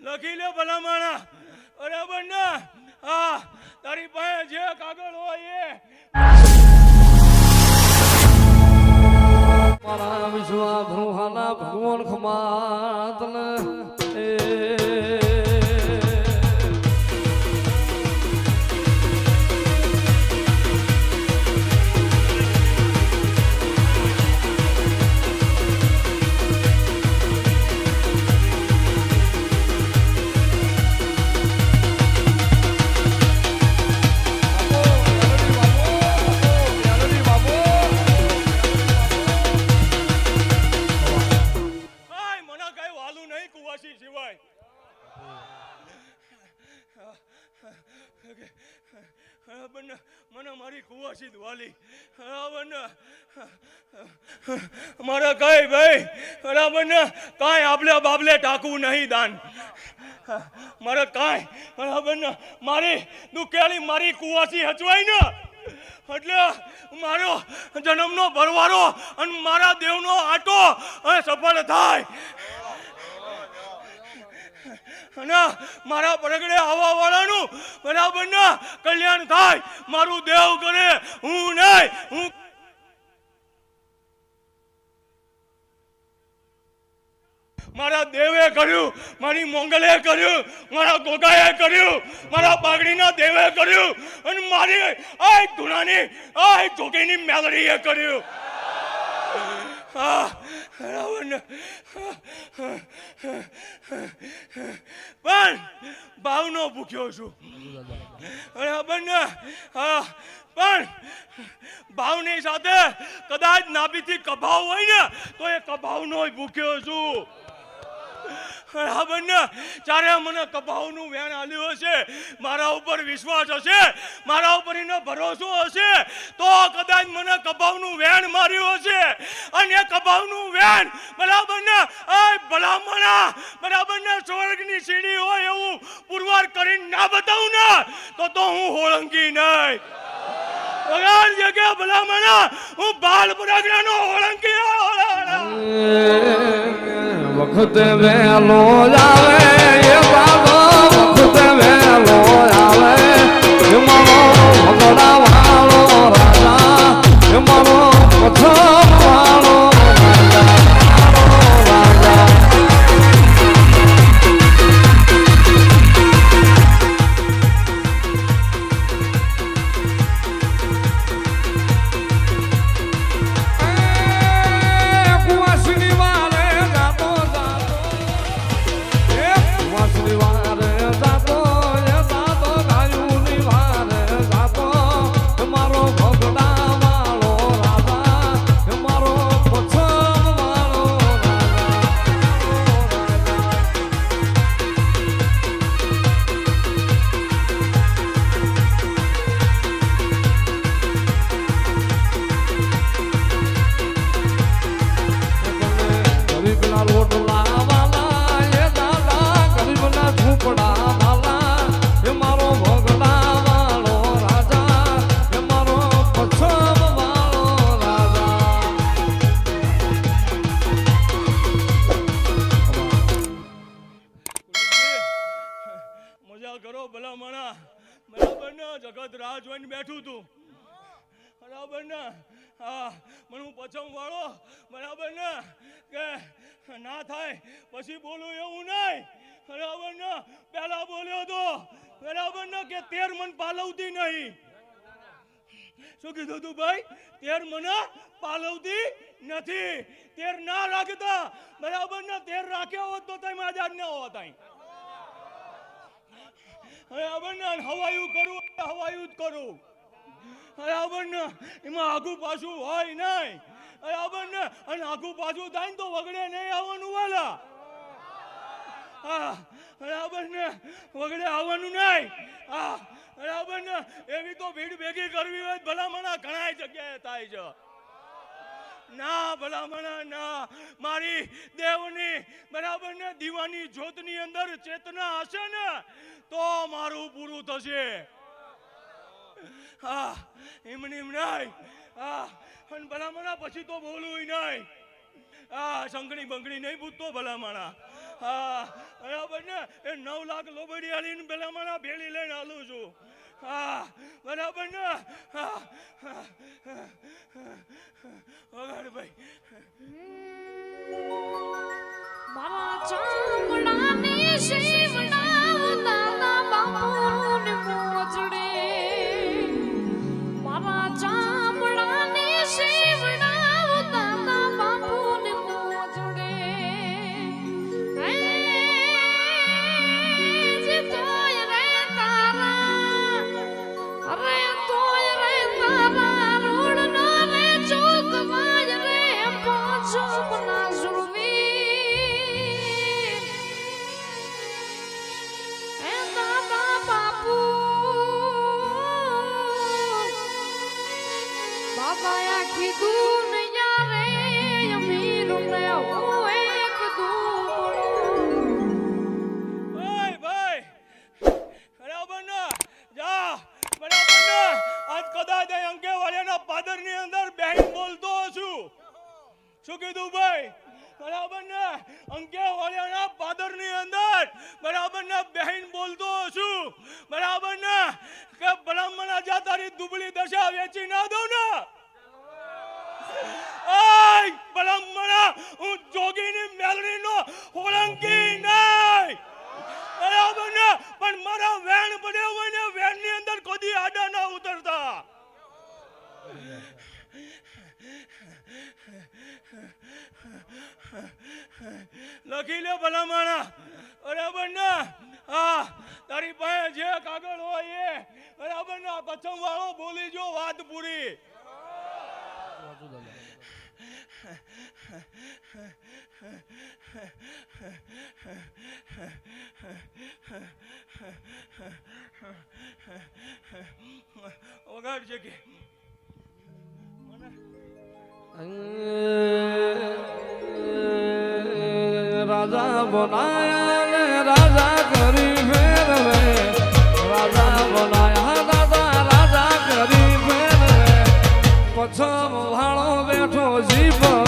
લખી લે ભલા માણા બરાબર ને? હા, તારી પાસે જે કાગળ હોય એ. મારા વિશ્વાધ્રુહાના ભગવાન ખમાતન બરાબર મને મારી કુવાસી ને મારે ને દુકેલી મારી કુવાસી હચવાય ને. એટલે મારો જન્મનો ભરવારો અને મારા દેવનો આટો સફળ થાય. અને મારા પરગડે આવવા વાળાનું બરાબર ને, કલ્યાણ થાય. મારું દેવ કરે, હું નહીં, હું મારા દેવે કર્યું, મારી મોંગલે કર્યું, મારા ગોગાએ કર્યું, મારા પાઘડીના દેવે કર્યું, અને મારી આ ધુનાની આ જોગીની મેલડીએ કર્યું. ને પણ ભાવનો ભૂખ્યો છું. હા, પણ ભાવની સાથે કદાચ નાભીથી કભાવ હોય ને, તો એ કભાવનો ભૂખ્યો છું. ને ચારે મને કભાવનું વેણ આલ્યું હશે, મારા ઉપર વિશ્વાસ હશે, મારા ઉપર એનો ભરોસો હશે, તો કદાચ મને કભાવનું વેણ માર્યું હશે. અને કભાવનું વેણ બરાબર ને? ભલામણા, બરાબર ને? સ્વર્ગની સીડી હોય એવું પુરવાર કરીને ના બતાવું ને, તો તો હું હોળંગી નહીં. વગાડ જગ્યા, ભલામણા, હું બાલ બરાગડાનો હોળંગી વખત વેલો આવે બરાબર જગત રાહ જોઈને બેઠું તું. બરાબર ને? હા, મને હું પછમ વાળો? બરાબર ને? કે ના થાય, પછી બોલું એવું નહીં. બરાબર ને? પહેલા બોલ્યો તો. બરાબર ને? કે તેર મન પાલવતી નહીં. શું કીધું તું ભાઈ? તેર મને પાલવતી નથી. તેર ના રાખતા. બરાબર ને? તેર રાખ્યો હોત તો તમે આજાદ ન હોત અહીં. બરાબર હવાયું કરું એટલે હવાયું જ કરું. બરાબર ને એમાં આગું પાછું હોય નહીં. બરાબર ને અને આગું પાછું થાય ને તો વગડે નહીં આવવાનું વાલા. હા ને વગડે આવવાનું નહીં. હા બરાબર ને એવી તો ભીડ ભેગી કરવી હોય ભલામણા ઘણા જગ્યાએ થાય છે. ના, ભલામણા, ના. મારી દેવની બરાબર ને દીવાની જ્યોતની અંદર ચેતના હશે ને, તો મારું પૂરું થશે. હા, એમને એમ નહીં. હા, અને ભલામણા, પછી તો બોલવું નહીં. હા સંઘણી બંગણી નહીં પૂછતો ભલામણા. હા, બરાબર ને? એ નવ લાખ લોબડી હાલીને ભલામણા ભેળી લઈને હાલું છું. હા, બરાબર ને? હા. વગાડ ભાઈ. ચામડાની શિવડાવ અંદર બેહીને બોલતો છું શું કીધું ભાઈ? બરાબર ને અંકેવાડિયાના પાદરની અંદર બરાબર ને બહેન બોલતો છું બરાબર ને કે બ્રાહ્મણ જા તારી દુબળી દશા વેચી ના દઉં ને? આય બ્રાહ્મણા હું જોગીની મેલડીનો હોળંકી નહીં. બરાબર ને પણ મારા વેણ પડ્યો હોય ને, વેણની અંદર કદી આડા ના ઉતરતા. લખી લે ભલામણા. બરાબર ને હા, તારી પાસે જે કાગળ હોય એ. બરાબર ને પછમ વાળો બોલી જો વાત પૂરી. કે મને રાજા બોલાયા રાજા કરી ફેર રાજા બોલાયા દાદા રાજા કરી ફેર પછો વાળો બેઠો જીવના